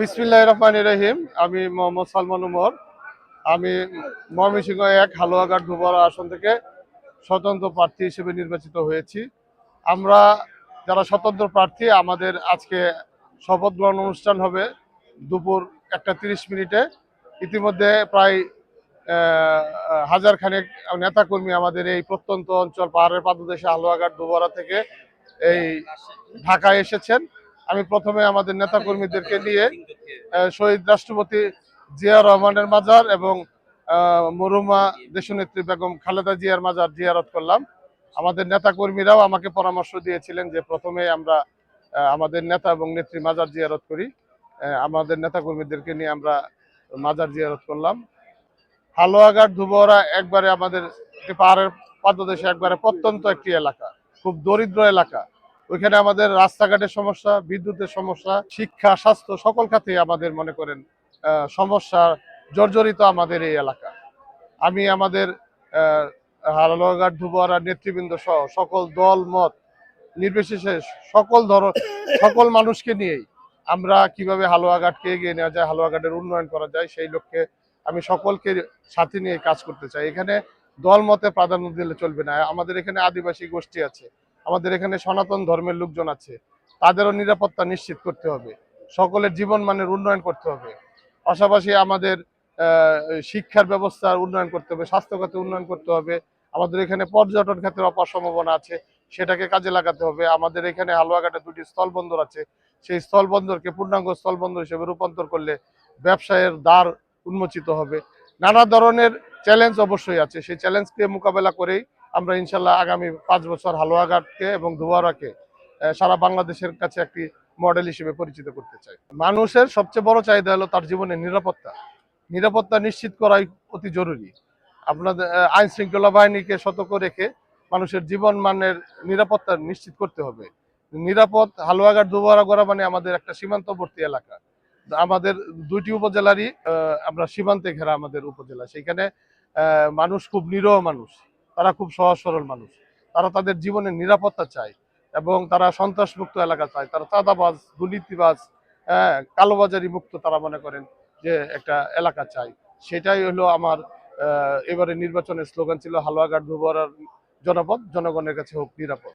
বিসমিল্লাহ রহমান রহিম। আমি মোহাম্মদ সালমান উমর। আমি ময়মনসিংহ এক হালুয়াঘাট ধুবরা আসন থেকে স্বতন্ত্র প্রার্থী হিসেবে নির্বাচিত হয়েছি। আমরা যারা স্বতন্ত্র প্রার্থী, আমাদের আজকে শপথ গ্রহণ অনুষ্ঠান হবে দুপুর একটা তিরিশ মিনিটে। ইতিমধ্যে প্রায় হাজার খানেক নেতাকর্মী আমাদের এই প্রত্যন্ত অঞ্চল পাহাড়ের পাদদেশে হালুয়াঘাট দুবরা থেকে এই ঢাকায় এসেছেন। আমি প্রথমে আমাদের নেতাকর্মীদেরকে নিয়ে শহীদ রাষ্ট্রপতি জিয়া রহমানের মাজার এবং মরুমা দেশনেত্রী বেগম খালেদা জিয়ার মাজার জিয়ারত করলাম। আমাদের নেতাকর্মীরাও আমাকে পরামর্শ দিয়েছিলেন যে প্রথমে আমরা আমাদের নেতা এবং নেত্রী মাজার জিয়ারত করি। আমাদের নেতাকর্মীদেরকে নিয়ে আমরা মাজার জিয়ারত করলাম। হালুয়াঘাট ধুবরা একবারে আমাদের পাহাড়ের পাদদেশে একবারে প্রত্যন্ত একটি এলাকা, খুব দরিদ্র এলাকা। ওইখানে আমাদের রাস্তাঘাটের সমস্যা বিদ্যুতের সমস্যা শিক্ষা স্বাস্থ্য সকল খাতে আমাদের মনে করেন সমস্যা জর্জরিত আমাদের এই এলাকা। আমি আমাদের আহ, হালুয়াঘাট ধুবরা নেতৃবৃন্দ সহ সকল দল মত নির্বিশেষে সকল ধর সকল মানুষকে নিয়েই আমরা কীভাবে হালুয়াঘাটকে এগিয়ে নেওয়া যায় হালুয়াঘাটের উন্নয়ন করা যায় সেই লক্ষ্যে আমি সকলকে সাথে নিয়ে কাজ করতে চাই। এখানে দল মতে প্রাধান্য দিলে চলবে না। আমাদের এখানে আদিবাসী গোষ্ঠী আছে। আমাদের এখানে সনাতন ধর্মের লোকজন আছে, তাদেরও নিরাপত্তা নিশ্চিত করতে হবে, সকলের জীবন মানের উন্নয়ন করতে হবে। পাশাপাশি আমাদের শিক্ষার ব্যবস্থার উন্নয়ন করতে হবে স্বাস্থ্য খাতে উন্নয়ন করতে হবে, আমাদের এখানে পর্যটন ক্ষেত্রে অপার সম্ভাবনা আছে, সেটাকে কাজে লাগাতে হবে, আমাদের এখানে হালুয়াঘাটে দুটি স্থলবন্দর আছে, সেই স্থলবন্দরকে পূর্ণাঙ্গ স্থলবন্দর হিসেবে রূপান্তর করলে ব্যবসায়ের দ্বার উন্মোচিত হবে। নানা ধরনের চ্যালেঞ্জ অবশ্যই আছে, সেই চ্যালেঞ্জকে মোকাবেলা করেই আমরা ইনশাল্লাহ আগামী পাঁচ বছর হালুয়াঘাটকে এবং ধুয়ারাকে সারা বাংলাদেশের কাছে একটি মডেল হিসেবে পরিচিত করতে চাই। মানুষের সবচেয়ে বড় চাহিদা হলো তার জীবনের নিরাপত্তা। নিরাপত্তা নিশ্চিত করাই অতি জরুরি। আপনাদের আইন শৃঙ্খলা বাহিনীকে সতর্ক রেখে মানুষের জীবন মানের নিরাপত্তা নিশ্চিত করতে হবে। নিরাপদ হালুয়াঘাট দুবারা গড়া মানে আমাদের একটা সীমান্তবর্তী এলাকা। আমাদের দুইটি উপজেলারই আমরা সীমান্তে ঘেরা আমাদের উপজেলা। সেখানে মানুষ খুব নিরহ মানুষ। তারা খুব সহজ সরল মানুষ। তারা তাদের জীবনের নিরাপত্তা চায় এবং তারা সন্ত্রাসমুক্ত এলাকা চায়। তারা চাঁদাবাজ, দুর্নীতিবাজ হ্যাঁ কালোবাজারি মুক্ত তারা মনে করেন যে একটা এলাকা চাই সেটাই হলো আমার এবারে নির্বাচনের স্লোগান ছিল, হালুয়াঘাট ধুবরার জনপদ, জনগণের কাছে হোক নিরাপদ।